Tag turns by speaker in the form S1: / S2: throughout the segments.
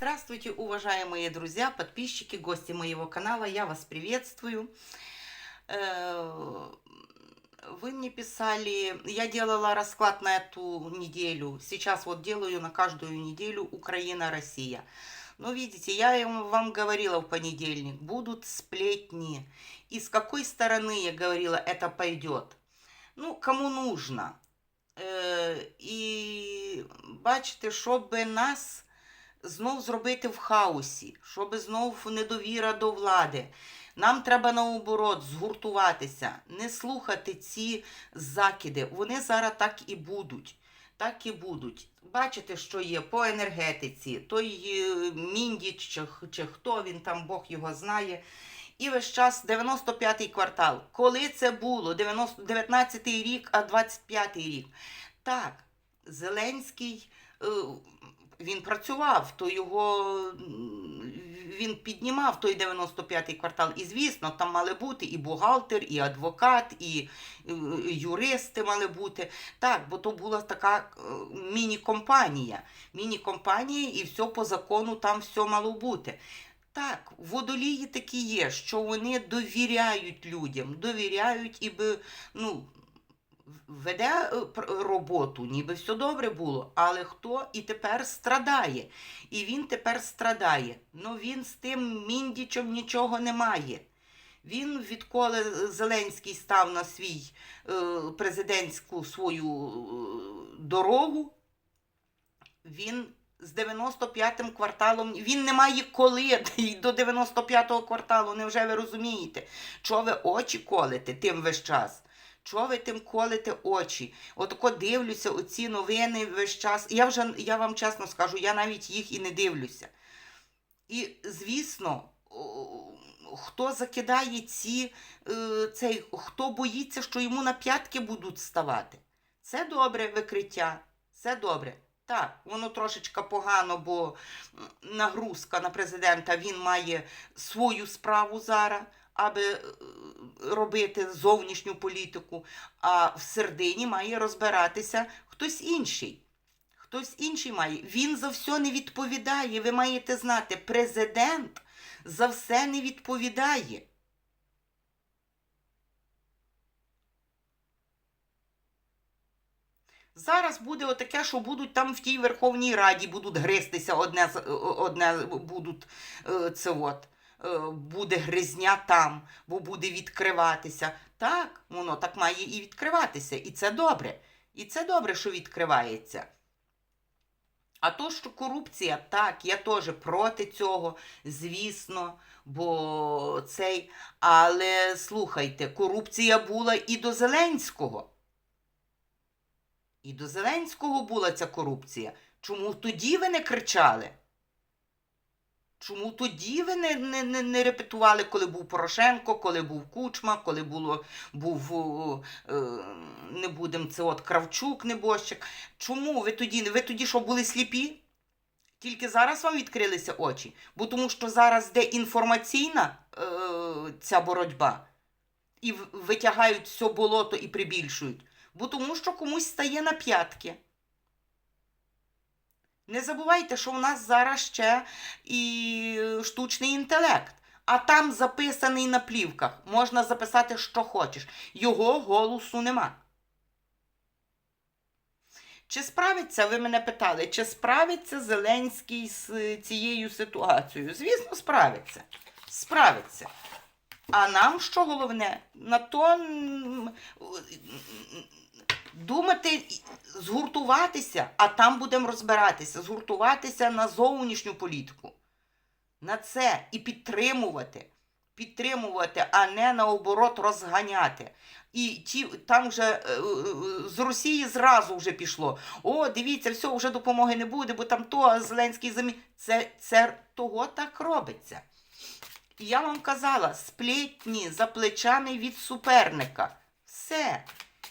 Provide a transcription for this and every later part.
S1: Здравствуйте, уважаемые друзья, подписчики, гости моего канала. Я вас приветствую. Э, Вы мне писали, я делала расклад на эту неделю. Сейчас вот делаю на каждую неделю Украина-Россия. Но видите, я вам говорила в понедельник, будут сплетни. И с какой стороны, я говорила, это пойдет. Ну, кому нужно. Е, і бачите, щоб нас знов зробити в хаосі, щоб знов недовіра до влади. Нам треба наоборот згуртуватися, не слухати ці закиди. Вони зараз так і будуть. Так і будуть. Бачите, що є по енергетиці, той е, міндіч, чи, чи хто він там, Бог його знає. І весь час 95-й квартал. Коли це було? 90, 19-й рік, а 25-й рік. Так, Зеленський е, він працював, то його він піднімав той 95-й квартал. І звісно, там мали бути і бухгалтер, і адвокат, і е, юристи мали бути. Так, бо то була така е, міні-компанія. Міні-компанія, і все по закону там все мало бути. Так, водолії такі є, що вони довіряють людям, довіряють і ну, веде е, роботу, ніби все добре було, але хто і тепер страдає. І він тепер страдає. Ну він з тим міндічем нічого не має. Він, відколи Зеленський став на свій е, президентську свою е, дорогу, він з 95-м кварталом, він не має коли до 95-го кварталу, невже ви розумієте? Чого ви очі колите тим весь час? Чого ви тим колите очі? Отако дивлюся оці новини весь час. Я вже, я вам чесно скажу, я навіть їх і не дивлюся. І, звісно, хто закидає ці, е, цей, хто боїться, що йому на п'ятки будуть ставати. Це добре викриття, це добре. Так, воно трошечка погано, бо нагрузка на президента він має свою справу зараз, аби е, робити зовнішню політику, а в середині має розбиратися хтось інший. Хтось інший має. Він за все не відповідає. Ви маєте знати, президент за все не відповідає. Зараз буде отаке, що будуть там в тій Верховній Раді будуть гристися одне, одне будуть е, це от. Е, Буде гризня там, бо буде відкриватися. Так, воно так має і відкриватися. І це добре. І це добре, що відкривається. А то, що корупція, так, я теж проти цього, звісно, бо цей. Але слухайте, корупція була і до Зеленського. І до Зеленського була ця корупція. Чому тоді ви не кричали? Чому тоді ви не, не, не, не репетували, коли був Порошенко, коли був Кучма, коли було, був е, не будемо це от Кравчук, небожчик? Чому ви тоді, ви тоді що були сліпі? Тільки зараз вам відкрилися очі, бо тому що зараз де інформаційна е, ця боротьба, і витягають все болото і прибільшують, бо тому що комусь стає на п'ятки. Не забувайте, що в нас зараз ще і штучний інтелект, а там записаний на плівках. Можна записати, що хочеш. Його голосу нема. Чи справиться, ви мене питали, чи справиться Зеленський з цією ситуацією? Звісно, справиться. Справиться. А нам що головне? На то думати, згуртуватися, а там будемо розбиратися, згуртуватися на зовнішню політику. На це і підтримувати. Підтримувати, а не наоборот розганяти. І ті, там вже е, е, з Росії зразу вже пішло. О, дивіться, все, вже допомоги не буде, бо там то а Зеленський замі. Це, це того так робиться. І я вам казала, сплетні за плечами від суперника. Все.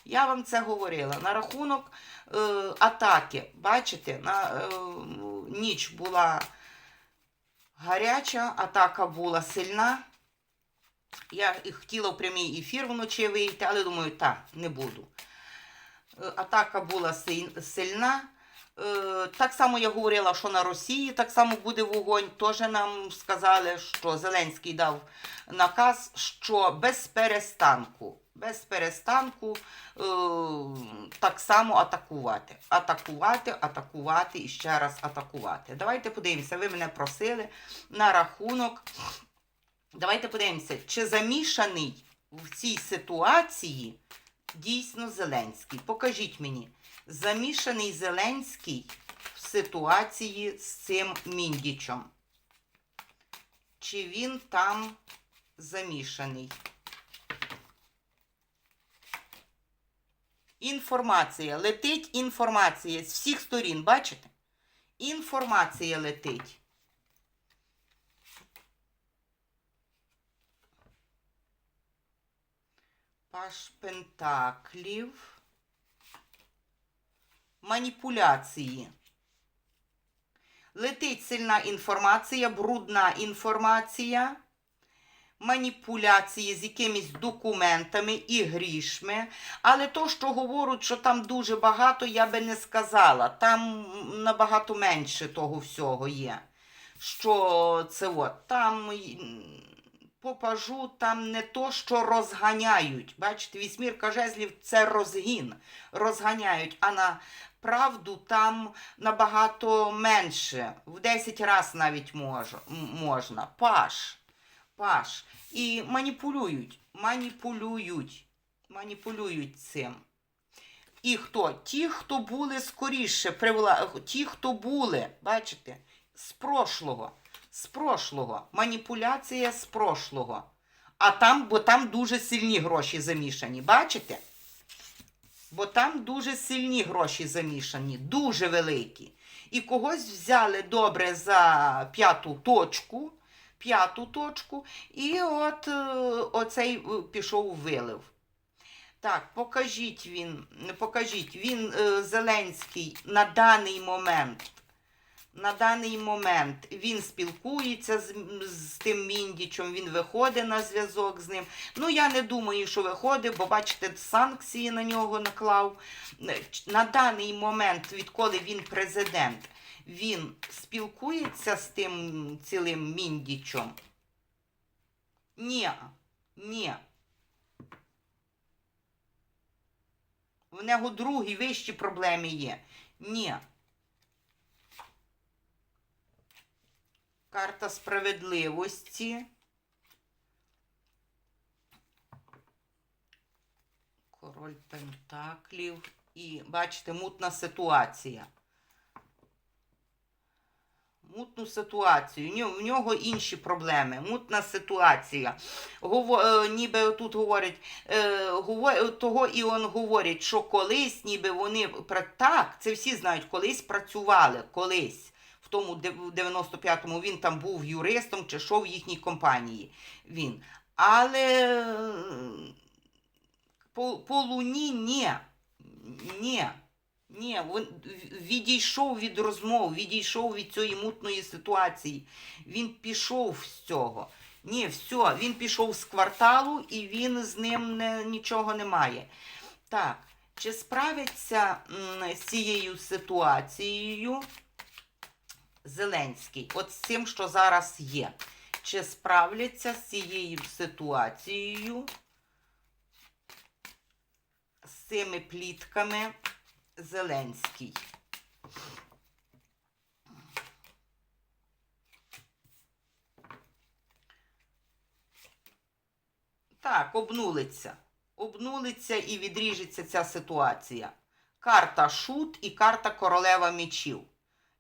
S1: Я вам це говорила. На рахунок е, атаки. Бачите, на е, ніч була гаряча, атака була сильна. Я хотіла в прямий ефір вночі вийти, але думаю, так, не буду. Е, Атака була сильна, Е, Так само я говорила, що на Росії так само буде вогонь. Теж нам сказали, що Зеленський дав наказ, що без перестанку, без перестанку е, так само атакувати. Атакувати, атакувати і ще раз атакувати. Давайте подивимося, ви мене просили на рахунок. Давайте подивимося, чи замішаний в цій ситуації дійсно Зеленський. Покажіть мені, замішаний Зеленський в ситуації з цим міндічем. Чи він там замішаний? Інформація. Летить інформація з всіх сторін, бачите? Інформація летить. Паш Пентаклів. Маніпуляції. Летить сильна інформація, брудна інформація, маніпуляції з якимись документами і грішми. Але то, що говорять, що там дуже багато, я би не сказала. Там набагато менше того всього є. Що це от, там попажу, там не то, що розганяють. Бачите, вісьмірка жезлів це розгін. Розганяють. А на правду там набагато менше. В 10 разів навіть мож, можна. Паш. Паш. І маніпулюють. Маніпулюють. Маніпулюють цим. І хто? Ті, хто були скоріше, привла... ті, хто були, бачите, з прошлого. З прошлого. Маніпуляція з прошлого. А там, бо там дуже сильні гроші замішані. Бачите? Бо там дуже сильні гроші замішані, дуже великі. І когось взяли добре за п'яту точку, п'яту точку, і от е, оцей е, пішов вилив. Так, покажіть він, покажіть, він е, Зеленський на даний момент. На даний момент він спілкується з, з тим міндічем, він виходить на зв'язок з ним. Ну, я не думаю, що виходить, бо бачите, санкції на нього наклав. На даний момент, відколи він президент, він спілкується з тим цілим міндічем. Ні, ні. В нього другі вищі проблеми є. Ні. Карта справедливості. Король Пентаклів. І, бачите, мутна ситуація. Мутну ситуацію. В нього- інші проблеми. Мутна ситуація. Гово, е, ніби тут говорять, е, гово, того і он говорить, що колись, ніби вони так, це всі знають, колись працювали, колись. В тому де- в 95-му він там був юристом чи що в їхній компанії. Він. Але е, по, по луні ні. Ні. Ні, він відійшов від розмов, відійшов від цієї мутної ситуації. Він пішов з цього. Ні, все, він пішов з кварталу і він з ним не, нічого не має. Так, чи справиться з цією ситуацією Зеленський? От з цим, що зараз є. Чи справляться з цією ситуацією, з цими плітками Зеленський? Так, обнулиться. Обнулиться і відріжеться ця ситуація. Карта шут і карта королева мечів.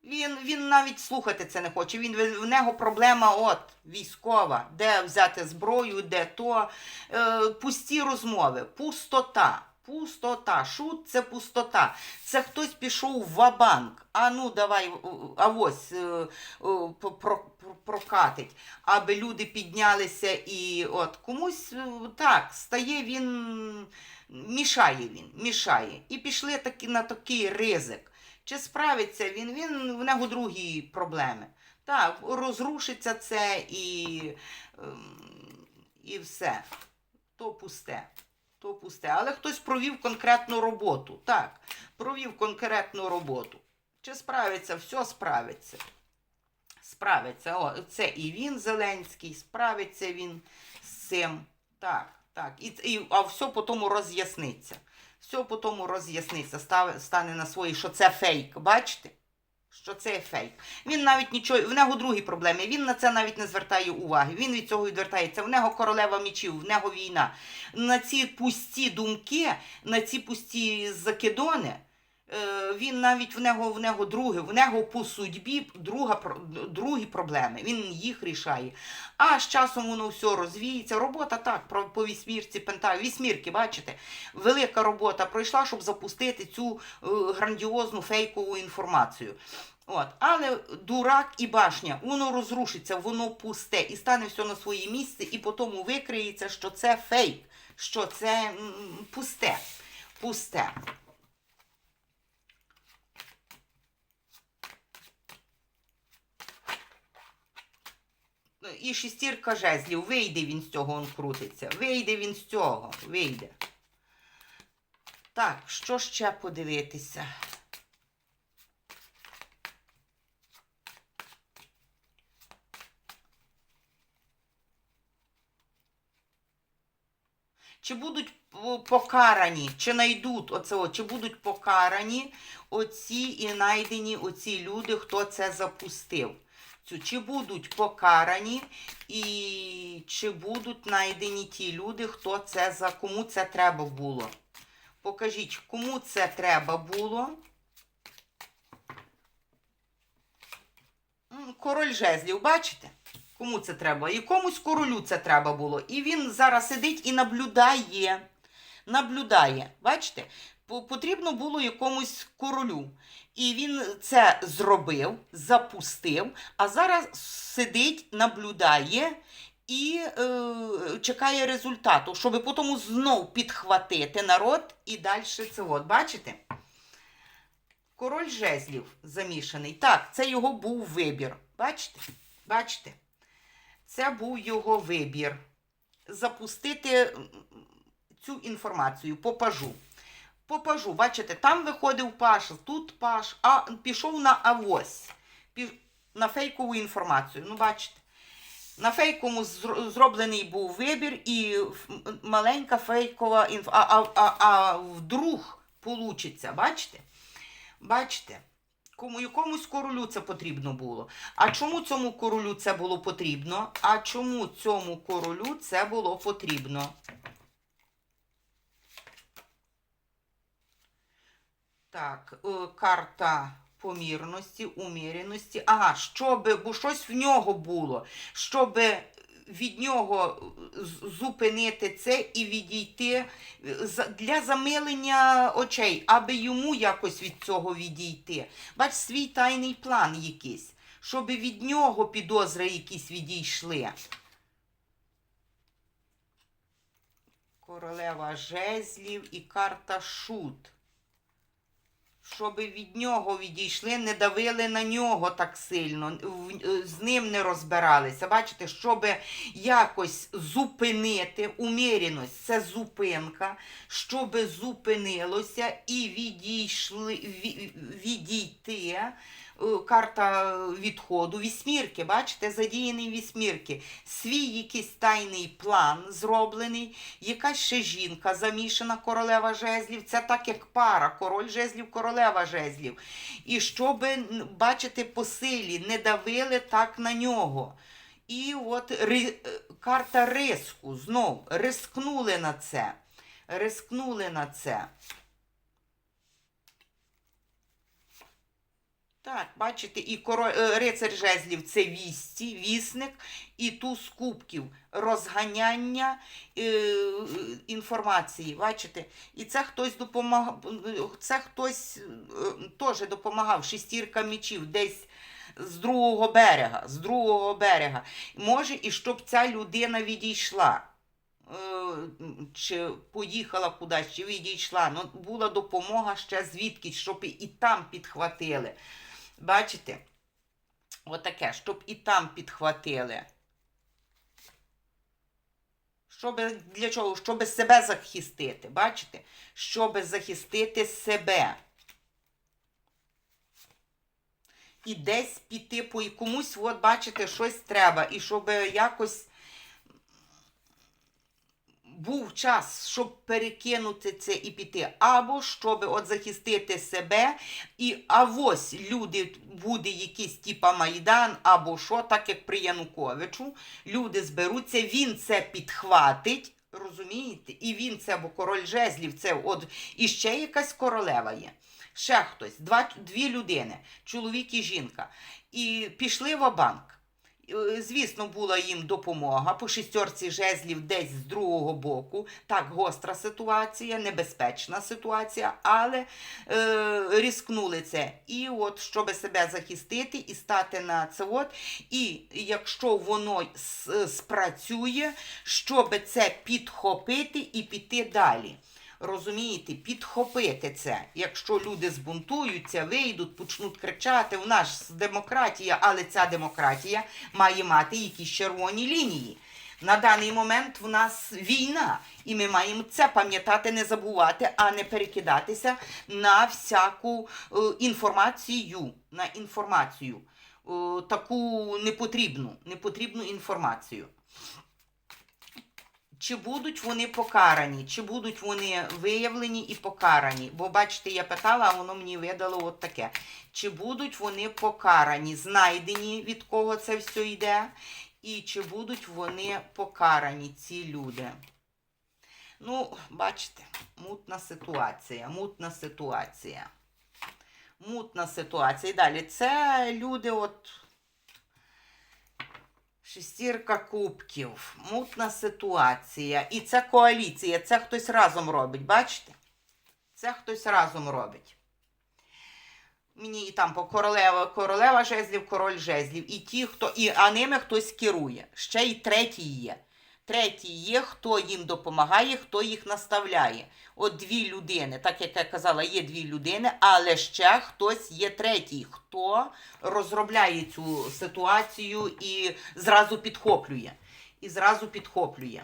S1: Він, він навіть слухати це не хоче. Він, в нього проблема от військова, де взяти зброю, де то. Е, пусті розмови, пустота. Пустота. Шут це пустота. Це хтось пішов в ва-банк. А ну давай, е, о, про- про- прокатить, аби люди піднялися і от комусь е, так стає він, мішає він, мішає. І пішли такі на такий ризик. Чи справиться він? Він в нього другі проблеми. Так, розрушиться це і, ем, і все. То пусте. То пусте. Але хтось провів конкретну роботу. Так, провів конкретну роботу. Чи справиться? Все справиться. Справиться. О, це і він, Зеленський, справиться він з цим. Так, так. І, і, а все потім роз'ясниться. Все потім роз'ясниться, стане на свої, що це фейк. Бачите? Що це фейк. Він навіть нічого, в нього другі проблеми. Він на це навіть не звертає уваги. Він від цього відвертається. В нього королева мічів, в нього війна. На ці пусті думки, на ці пусті закидони. Е, Він навіть в нього в нього друге, в нього по судьбі друга, другі проблеми. Він їх рішає. А з часом воно все розвіється. Робота так, по вісьмірці, пента, вісьмірки, бачите? Велика робота пройшла, щоб запустити цю е, грандіозну фейкову інформацію. От. Але дурак і башня, воно розрушиться, воно пусте і стане все на своє місце, і потім викриється, що це фейк, що це пусте. Пусте. І шестірка жезлів, вийде він з цього, он крутиться. Вийде він з цього, вийде. Так, що ще подивитися? Чи будуть покарані, чи знайдуть оце, чи будуть покарані оці і знайдені оці люди, хто це запустив? Цю, чи будуть покарані і чи будуть знайдені ті люди, хто це за кому це треба було? Покажіть, кому це треба було? Король жезлів, бачите? Кому це треба? Якомусь королю це треба було. І він зараз сидить і наблюдає. Наблюдає. Бачите? Потрібно було якомусь королю. І він це зробив, запустив, а зараз сидить, наблюдає і е, чекає результату, щоб потім знов підхватити народ і далі це от. Бачите? Король жезлів замішаний. Так, це його був вибір. Бачите? Бачите? Це був його вибір. Запустити цю інформацію по пажу. По пажу, бачите, там виходив паш, тут паш, а пішов на авось, пі- на фейкову інформацію. Ну, бачите. На фейковому зр- зроблений був вибір і маленька фейкова інформація. А, а, а вдруг получиться, бачите? Бачите? Кому якомусь королю це потрібно було. А чому цьому королю це було потрібно? А чому цьому королю це було потрібно? Так, е, карта помірності, уміреності. Ага, щоб, бо щось в нього було, щоб від нього зупинити це і відійти е, для замилення очей, аби йому якось від цього відійти. Бач, свій тайний план якийсь, щоб від нього підозри якісь відійшли. Королева жезлів і карта шут. Щоб від нього відійшли, не давили на нього так сильно, е, з ним не розбиралися. Бачите, щоб якось зупинити уміреність, це зупинка, щоб зупинилося і відійшли, відійти. Е, Карта відходу, вісьмірки, бачите, задіяний вісьмірки. Свій якийсь тайний план зроблений, якась ще жінка замішана, королева жезлів. Це так як пара, король жезлів, королева жезлів. І щоб бачите по силі, не давили так на нього. І от ри- е, карта риску знов рискнули на це. Рискнули на це. Так, бачите, і е, рицар жезлів це вісті, вісник, і туз кубків розганяння е, інформації. Бачите? І це хтось допомагав, це хтось е, теж допомагав, шестірка мечів, десь з другого берега, з другого берега. Може, і щоб ця людина відійшла. Чи поїхала кудись, чи відійшла. Ну, була допомога ще звідки, щоб і там підхватили. Бачите? Отаке, щоб і там підхватили. Щоб, для чого? Щоб себе захистити. Бачите? Щоб захистити себе. і десь піти по і комусь, от бачите, щось треба, і щоб якось був час, щоб перекинути це і піти, або щоб от захистити себе, і авось люди буде якийсь типа Майдан, або що, так як при Януковичу, люди зберуться, він це підхватить. Розумієте? І він це, бо король жезлів, це от і ще якась королева є. Ще хтось, два, дві людини, чоловік і жінка. І пішли в банк. Звісно, була їм допомога по шістерці жезлів десь з другого боку. Так, гостра ситуація, небезпечна ситуація, але е, різкнули це. І от, щоб себе захистити і стати на це от. І якщо воно спрацює, щоб це підхопити і піти далі. Розумієте, підхопити це. Якщо люди збунтуються, вийдуть, почнуть кричати, в нас демократія, але ця демократія має мати якісь червоні лінії. На даний момент в нас війна, і ми маємо це пам'ятати, не забувати, а не перекидатися на всяку е, інформацію. На інформацію. Е, таку непотрібну, непотрібну інформацію. Чи будуть вони покарані, чи будуть вони виявлені і покарані? Бо бачите, я питала, а воно мені видало от таке. Чи будуть вони покарані, знайдені, від кого це все йде, і чи будуть вони покарані, ці люди? Ну, бачите, мутна ситуація, мутна ситуація. Мутна ситуація. І далі. Це люди, от. Шестірка кубків, мутна ситуація. І це коаліція. Це хтось разом робить, бачите? Це хтось разом робить. Мені і там по королева, королева жезлів, король жезлів. І ті, хто. І, а ними хтось керує. Ще й третій є. Третій є, хто їм допомагає, хто їх наставляє. От дві людини, так як я казала, є дві людини, але ще хтось є третій, хто розробляє цю ситуацію і зразу підхоплює. І зразу підхоплює.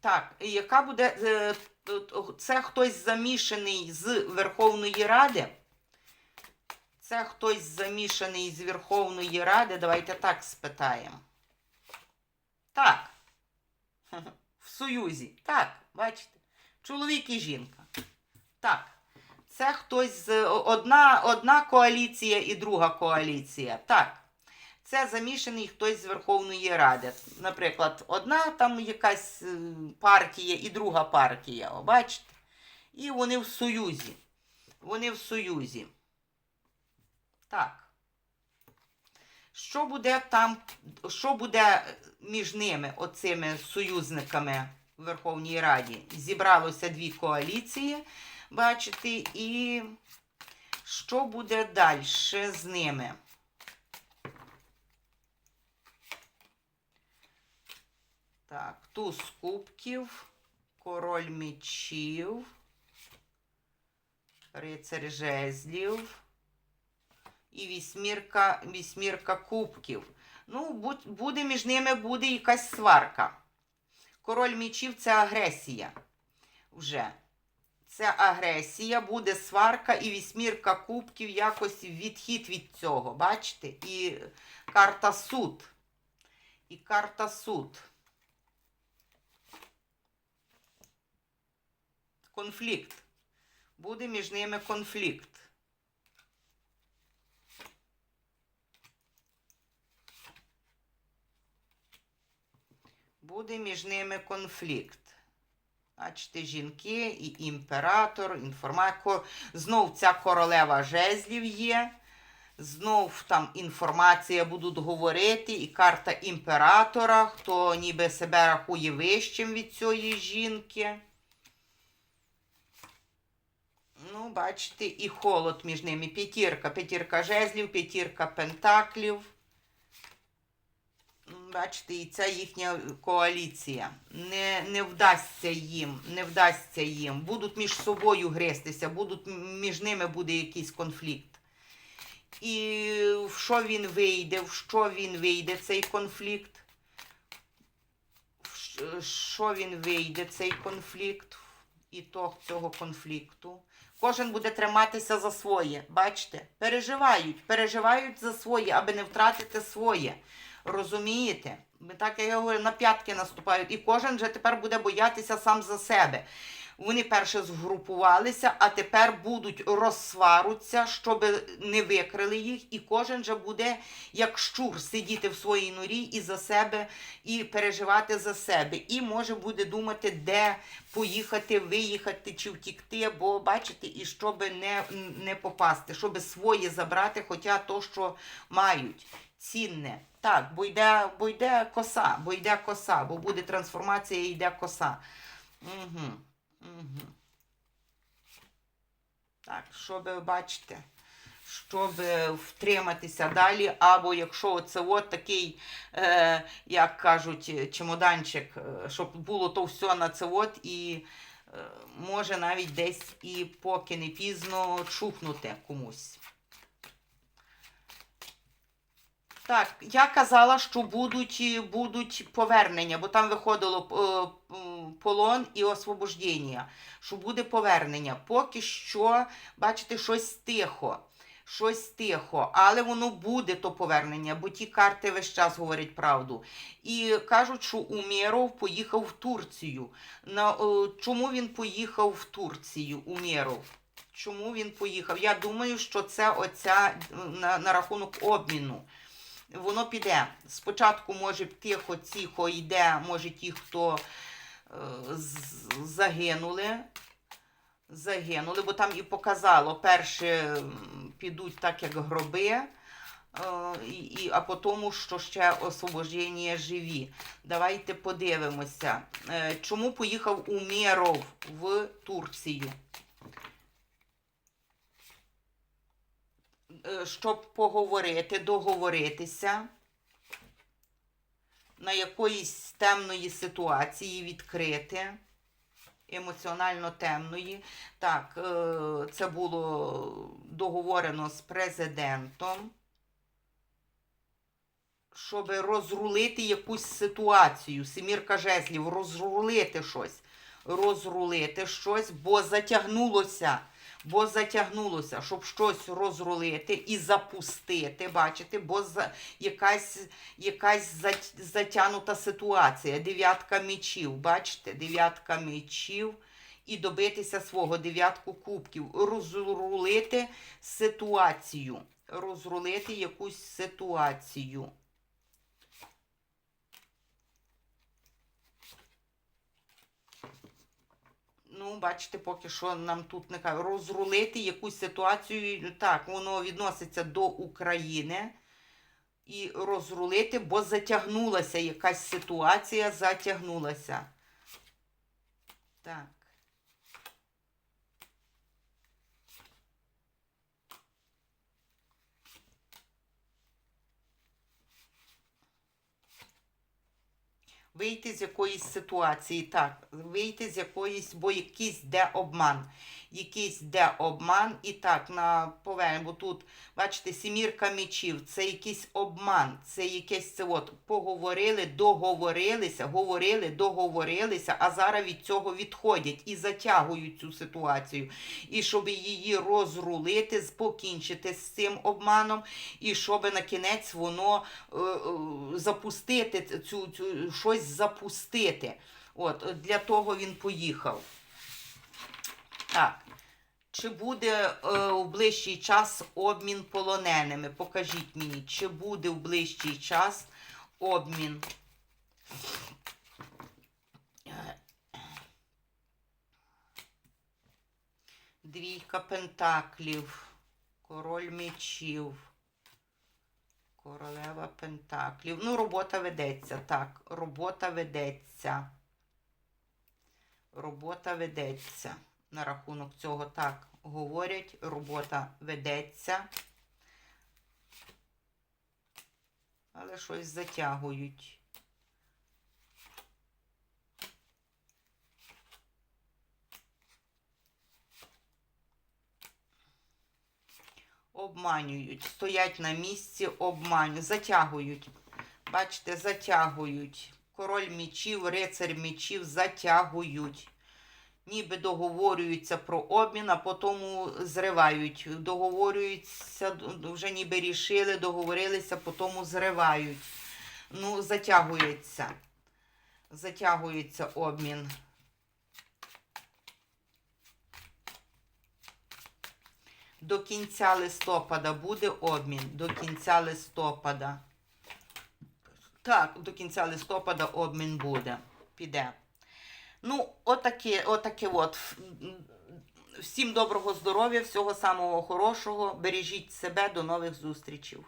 S1: Так, яка буде. е, Це хтось замішаний з Верховної Ради. Це хтось замішаний з Верховної Ради. Давайте так спитаємо. Так. В Союзі. Так, бачите. Чоловік і жінка. Так. Це хтось з одна, одна коаліція і друга коаліція. Так. Це замішаний хтось з Верховної Ради. Наприклад, одна там якась е, партія і друга партія. Бачите? І вони в Союзі. Вони в Союзі. Так. Що буде там, що буде між ними, оцими союзниками в Верховній Раді? Зібралося дві коаліції, бачите, і що буде далі з ними? Так, туз кубків, король мечів, рицар жезлів і вісьмірка, вісьмірка кубків. Ну, буде між ними буде якась сварка. Король мечів це агресія. Вже. Це агресія, буде сварка і вісьмірка кубків, якось відхід від цього. Бачите? І карта суд. І карта суд. Конфлікт. Буде між ними конфлікт. Буде між ними конфлікт. Бачите, жінки і імператор, інформатор. Знов ця королева жезлів є. Знов там інформація будуть говорити, і карта імператора, хто ніби себе рахує вищим від цієї жінки. Ну, бачите, і холод між ними. П'ятірка, п'ятірка жезлів, п'ятірка пентаклів. Бачите, і ця їхня коаліція. Не, не вдасться їм, не вдасться їм. Будуть між собою гристися, будуть, між ними буде якийсь конфлікт. І в що він вийде, в що він вийде цей конфлікт? В Що він вийде, цей конфлікт? ітог цього конфлікту. Кожен буде триматися за своє. Бачите? Переживають, переживають за своє, аби не втратити своє. Розумієте? Ми так я говорю, на п'ятки наступають, і кожен вже тепер буде боятися сам за себе. Вони перше згрупувалися, а тепер будуть розсваруться, щоб не викрили їх, і кожен вже буде як щур сидіти в своїй норі і за себе, і переживати за себе. І може буде думати, де поїхати, виїхати чи втікти, бо бачите, і щоб не, не попасти, щоб своє забрати, хоча то, що мають. Цінне. Так, бо йде, бо йде коса, бо йде коса, бо буде трансформація і йде коса. Угу. Угу. Так, щоб бачите, щоб втриматися далі, або якщо це от такий, е, як кажуть, чемоданчик, е, щоб було то все на це от і е, може навіть десь і поки не пізно чухнути комусь. Так, я казала, що будуть, е, будуть повернення, бо там виходило е, полон і освобождення, що буде повернення. Поки що, бачите, щось тихо. Щось тихо, але воно буде то повернення, бо ті карти весь час говорять правду. І кажуть, що Умєров поїхав в Турцію. На, е, чому він поїхав в Турцію, Умєров? Чому він поїхав? Я думаю, що це оця на, на рахунок обміну воно піде. Спочатку, може, тихо, тихо йде, може, ті, хто е, загинули. Загинули, бо там і показало, перше підуть так, як гроби, е, і, а потім, що ще освобождення живі. Давайте подивимося, е, чому поїхав Умєров в Турцію. Щоб поговорити, договоритися на якоїсь темної ситуації відкрити, емоціонально темної. Так, е, це було договорено з президентом, щоб розрулити якусь ситуацію. Семірка жезлів, розрулити щось. Розрулити щось, бо затягнулося бо затягнулося, щоб щось розрулити і запустити, бачите, бо за, якась, якась затягнута ситуація. Дев'ятка мечів, бачите, дев'ятка мечів. І добитися свого дев'ятку кубків, розрулити ситуацію, розрулити якусь ситуацію. Ну, бачите, поки що нам тут не кажуть. Розрулити якусь ситуацію. Так, воно відноситься до України. І розрулити, бо затягнулася якась ситуація, затягнулася. Так. Вийти з якоїсь ситуації, так, вийти з якоїсь, бо якийсь де обман. Якийсь де обман, і так, на повернення, бо тут, бачите, сімірка мечів, це якийсь обман, це якесь це от, поговорили, договорилися, говорили, договорилися, а зараз від цього відходять і затягують цю ситуацію. І щоб її розрулити, покінчити з цим обманом, і щоб на кінець воно е, е, запустити цю, цю щось запустити. От, для того він поїхав. Так. Чи буде е, у ближчий час обмін полоненими? Покажіть мені, чи буде у ближчий час обмін? Двійка пентаклів, король мечів, королева пентаклів. Ну, робота ведеться, так, робота ведеться. Робота ведеться. На рахунок цього так говорять, робота ведеться. Але щось затягують. Обманюють, стоять на місці, обманюють, затягують. Бачите, затягують. Король мечів, рицарь мечів затягують. Ніби договорюються про обмін, а потім зривають. Договорюються, вже ніби рішили, договорилися, потім зривають. Ну, затягується. Затягується обмін. До кінця листопада буде обмін. До кінця листопада. Так, до кінця листопада обмін буде. Піде. Ну, отакі, отакі от. Всім доброго здоров'я, всього самого хорошого. Бережіть себе, до нових зустрічей.